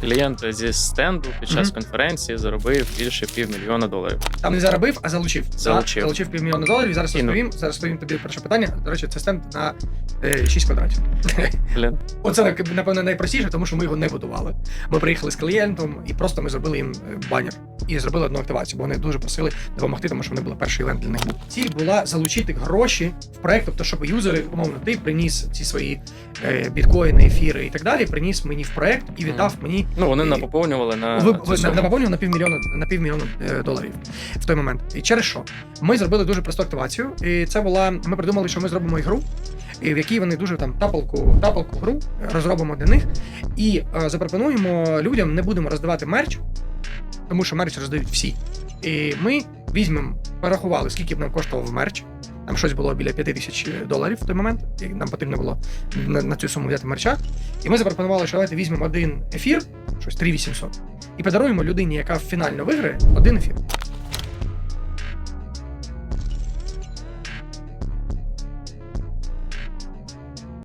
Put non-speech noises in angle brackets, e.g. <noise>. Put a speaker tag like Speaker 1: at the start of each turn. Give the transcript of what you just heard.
Speaker 1: клієнт зі стенду під час
Speaker 2: Мгм.
Speaker 1: конференції заробив більше півмільйона доларів.
Speaker 2: Там не заробив, а залучив.
Speaker 1: Залучив.
Speaker 2: Залучив півмільйона доларів. І зараз
Speaker 1: Кинув.
Speaker 2: розповім. Зараз розповім тобі перше питання. До речі, це стенд на е, 6 квадратів.
Speaker 1: Блін, <laughs>
Speaker 2: Оце напевно найпростіше, тому що ми його не будували. Ми приїхали з клієнтом і просто ми зробили їм е, банер і зробили одну активацію, бо вони дуже просили допомогти, тому що вони були перший івент для них. Ціль була залучити гроші в проект, тобто, щоб юзери, умовно, ти приніс ці свої е, біткоїни, ефіри і так далі. Приніс мені в проект і віддав мені
Speaker 1: ну вони
Speaker 2: І-
Speaker 1: напоповнювали на
Speaker 2: ви, на, півмільйона на півмільйона е, доларів в той момент. І через що? Ми зробили дуже просту активацію. І це була. Ми придумали, що ми зробимо ігру, в якій вони дуже там тапалку, тапалку гру е, розробимо для них. І е, запропонуємо людям, не будемо роздавати мерч, тому що мерч роздають всі. І ми візьмемо, порахували, скільки б нам коштував мерч. Там щось було біля 5 тисяч доларів в той момент, і нам потрібно було на, на цю суму взяти мерча. І ми запропонували, що давайте візьмемо один ефір, щось 3800, і подаруємо людині, яка фінально виграє, один ефір.